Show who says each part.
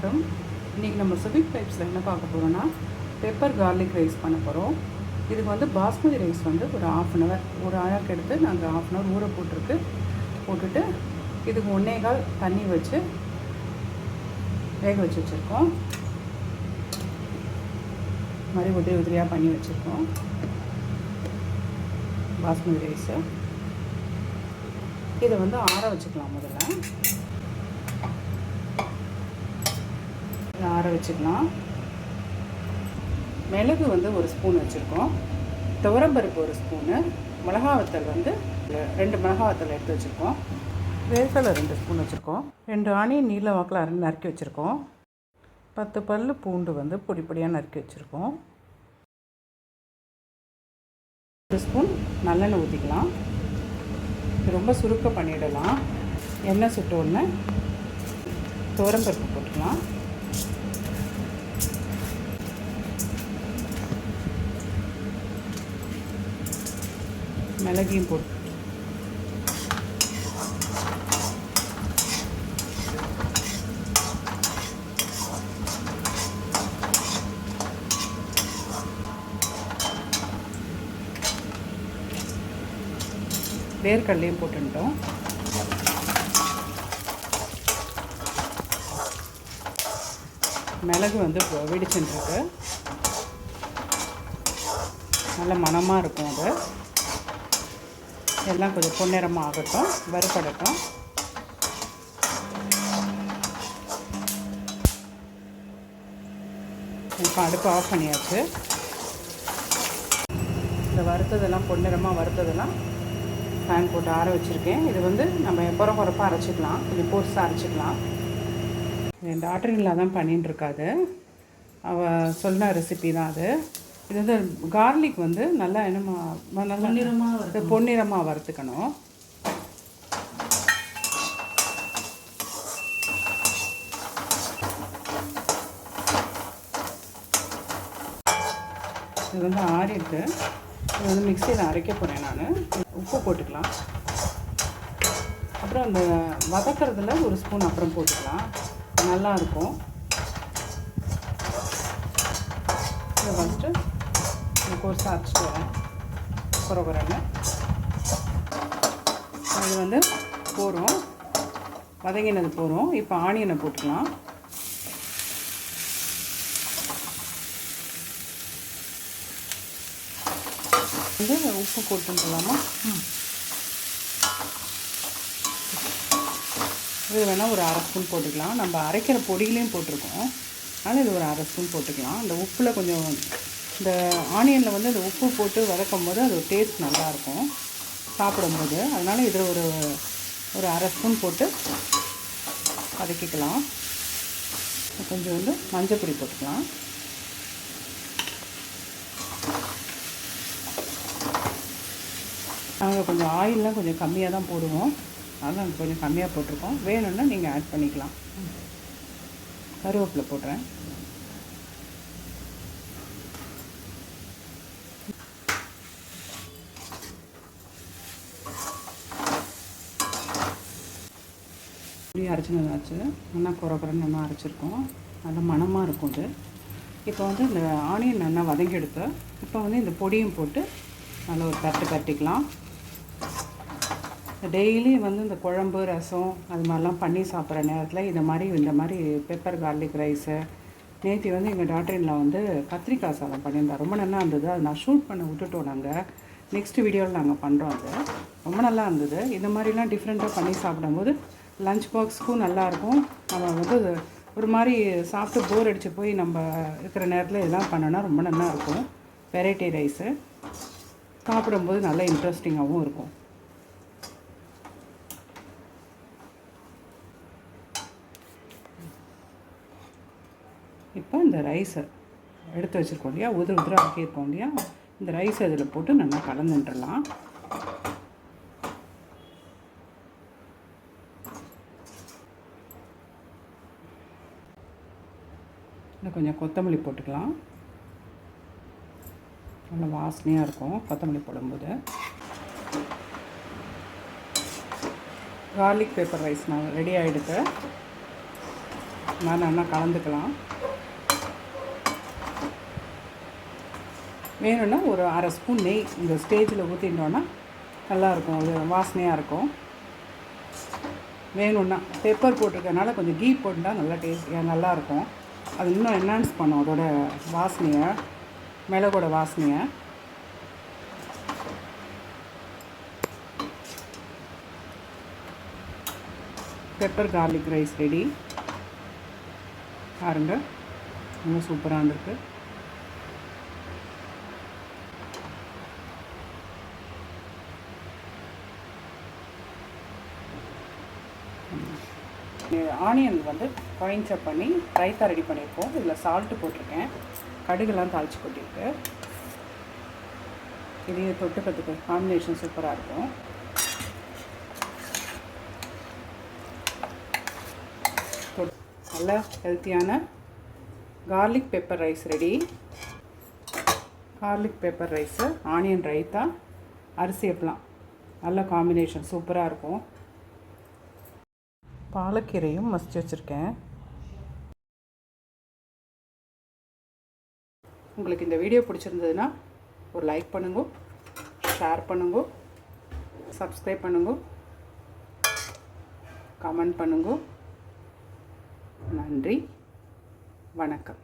Speaker 1: வணக்கம். இன்றைக்கி நம்ம சுபிக் டைப்ஸில் என்ன பார்க்க போகிறோன்னா பெப்பர் கார்லிக் ரைஸ் பண்ண போகிறோம் இதுக்கு வந்து பாஸ்மதி ரைஸ் வந்து ஒரு ஆஃப் அன் ஹவர் ஒரு ஆழாக்கு எடுத்து நாங்கள் ஆஃப் அன் ஹவர் ஊற போட்டிருக்கு. போட்டுட்டு இதுக்கு ஒன்றே கால் தண்ணி வச்சு வேக வச்சு வச்சுருக்கோம். மாதிரி உதிரி உதிரியாக பண்ணி வச்சுருக்கோம். பாஸ்மதி ரைஸு இதை வந்து ஆற வச்சுக்கலாம் முதல்ல. இதை ஆற வச்சுக்கலாம். மிளகு வந்து ஒரு ஸ்பூன் வச்சுருக்கோம். துவரம்பருப்பு ஒரு ஸ்பூனு. மிளகாவத்தல் வந்து ரெண்டு மிளகாவத்தல் எடுத்து வச்சுருக்கோம். வேர்க்கடலை ரெண்டு ஸ்பூன் வச்சுருக்கோம். ரெண்டு ஆனியன் நீல வாக்கில் அரை நறுக்கி வச்சுருக்கோம். பத்து பல் பூண்டு வந்து பொடி பொடியாக நறுக்கி வச்சுருக்கோம். ஒரு ஸ்பூன் நல்லெண்ணெய் ஊற்றிக்கலாம் ரொம்ப சுருக்க பண்ணிடலாம். எண்ணெய் சுட்ட உடனே துவரம்பருப்பு போட்டுக்கலாம். மிளகையும் போட்டு. வேர்க்கடலையும் போட்டுட்டோம். மிளகு வந்து வெடிச்சுட்டுருக்கு. நல்ல மணமாக இருக்கும் அது. எல்லாம் கொஞ்சம் பொன்னிறமாக ஆகட்டும் வறுபடட்டும். இப்போ அடுப்பு ஆஃப் பண்ணியாச்சு. இந்த வறுத்ததெல்லாம் பொன்னிறமாக வறுத்ததெல்லாம் ஃபேன் போட்டு ஆற வச்சுருக்கேன். இது வந்து நம்ம குறை குறைப்பாக அரைச்சிக்கலாம். கொஞ்சம் போர்ஸாக அரைச்சிக்கலாம். என் டாக்டர் தான் பண்ணின்னு இருக்காது. அவள் சொன்ன ரெசிபி தான் அது. இது வந்து கார்லிக் வந்து நல்லா என்னமா நல்லா
Speaker 2: பொன்னிறமாக
Speaker 1: பொன்னிறமாக வறுத்துக்கணும். இது வந்து ஆறிட்டு இது வந்து மிக்சியில் அரைக்க போகிறேன் நான். உப்பு போட்டுக்கலாம். அப்புறம் அந்த வதக்கிறதுல ஒரு ஸ்பூன் அப்புறம் போட்டுக்கலாம். நல்லா இருக்கும். இதை ஃபஸ்ட்டு இந்த கோர்ஸாக அரைச்சிட்டு வரேன் குறை வந்து போகிறோம் வதங்கினது போகிறோம் இப்போ ஆனியனை போட்டுக்கலாம். வந்து உப்பு போட்டுக்கலாமா இது வேணால் ஒரு அரை ஸ்பூன் போட்டுக்கலாம். நம்ம அரைக்கிற பொடியிலையும் போட்டிருக்கோம். அதனால் இது ஒரு அரை ஸ்பூன் போட்டுக்கலாம். அந்த உப்பில் கொஞ்சம் இந்த ஆனியனில் வந்து அந்த உப்பு போட்டு வதக்கும் போது அது டேஸ்ட் நல்லாயிருக்கும் சாப்பிடும்போது. அதனால் இதில் ஒரு ஒரு அரை ஸ்பூன் போட்டு வதக்கிக்கலாம். கொஞ்சம் வந்து மஞ்சள் பொடி போட்டுக்கலாம். நாங்கள் கொஞ்சம் ஆயிலெலாம் கொஞ்சம் கம்மியாக தான் போடுவோம். அதனால் நாங்கள் கொஞ்சம் கம்மியாக போட்டிருக்கோம். வேணும்னா நீங்கள் ஆட் பண்ணிக்கலாம். கருவேப்பிலை போடுறேன். புளி அரைச்சினதாச்சு நல்லா குறை நல்லா அரைச்சிருக்கோம். நல்லா மணமாக இருக்கும் இது. இப்போ வந்து இந்த ஆனியன் நல்லா வதங்கி எடுத்து இப்போ வந்து இந்த பொடியும் போட்டு நல்லா ஒரு தட்டு தட்டிக்கலாம் டெய்லி வந்து இந்த குழம்பு ரசம் அது மாதிரிலாம் பண்ணி சாப்பிட்ற நேரத்தில் இந்த மாதிரி இந்த மாதிரி பெப்பர் கார்லிக் ரைஸு நேற்று வந்து எங்கள் டாக்டரில் வந்து கத்திரிக்காய் சாதம் பண்ணியிருந்தேன் ரொம்ப நல்லா இருந்தது. அதை நான் ஷூட் பண்ண விட்டுட்டோம் நாங்கள் நெக்ஸ்ட் வீடியோவில் நாங்கள் பண்ணுறோம் அது. ரொம்ப நல்லா இருந்தது. இந்த மாதிரிலாம் டிஃப்ரெண்ட்டாக பண்ணி சாப்பிடும்போது லஞ்ச் பாக்ஸ்க்கும் நல்லாயிருக்கும். நம்ம வந்து ஒரு மாதிரி சாப்பிட்டு போர் அடித்து போய் நம்ம இருக்கிற நேரத்தில் இதெல்லாம் பண்ணோன்னா ரொம்ப நல்லா இருக்கும் வெரைட்டி ரைஸு சாப்பிடும்போது நல்லா இன்ட்ரெஸ்டிங்காகவும் இருக்கும். இப்போ இந்த ரைஸை எடுத்து வச்சுருக்கோம் இல்லையா? உதிர உதிர ஆக்கியிருக்கோம் இல்லையா? இந்த ரைஸ் அதில் போட்டு நல்லா கலந்துட்டுலாம் இன்னும் கொஞ்சம் கொத்தமல்லி போட்டுக்கலாம். நல்லா வாசனையாக இருக்கும் கொத்தமல்லி போடும்போது. கார்லிக் பேப்பர் ரைஸ் நான் ரெடி ஆகிடுது நான் நல்லா கலந்துக்கலாம். வேணும்னா ஒரு அரை ஸ்பூன் நெய் இந்த ஸ்டேஜில் ஊற்றிட்டோன்னா நல்லாயிருக்கும் அது வாசனையாக இருக்கும். வேணும்னா பெப்பர் போட்டிருக்கனால கொஞ்சம் கீ போட்டால் நல்லா டேஸ்டியாக நல்லாயிருக்கும் அது இன்னும் என்ஹான்ஸ் பண்ணும் அதோட வாசனையை மிளகோட வாசனையை. பெப்பர் கார்லிக் ரைஸ் ரெடி பாருங்கள் இன்னும் சூப்பராக இருந்திருக்கு. ஆனியன் வந்து காயின் பண்ணி ரைத்தா ரெடி பண்ணியிருக்கோம். இதில் சால்ட்டு போட்டிருக்கேன். கடுகுலாம் தாளித்து போட்டிருக்கு இதையும் தொட்டுக்கிறதுக்கு காம்பினேஷன் சூப்பராக இருக்கும். நல்ல ஹெல்த்தியான garlic pepper rice ready garlic pepper rice onion raita அரிசி எப்பலாம் நல்ல காம்பினேஷன் சூப்பராக இருக்கும். பாலக்கீரையும் மசிச்சு வச்சுருக்கேன். உங்களுக்கு இந்த வீடியோ பிடிச்சிருந்ததுன்னா ஒரு லைக் பண்ணுங்க ஷேர் பண்ணுங்க சப்ஸ்கிரைப் பண்ணுங்க கமெண்ட் பண்ணுங்க. நன்றி வணக்கம்.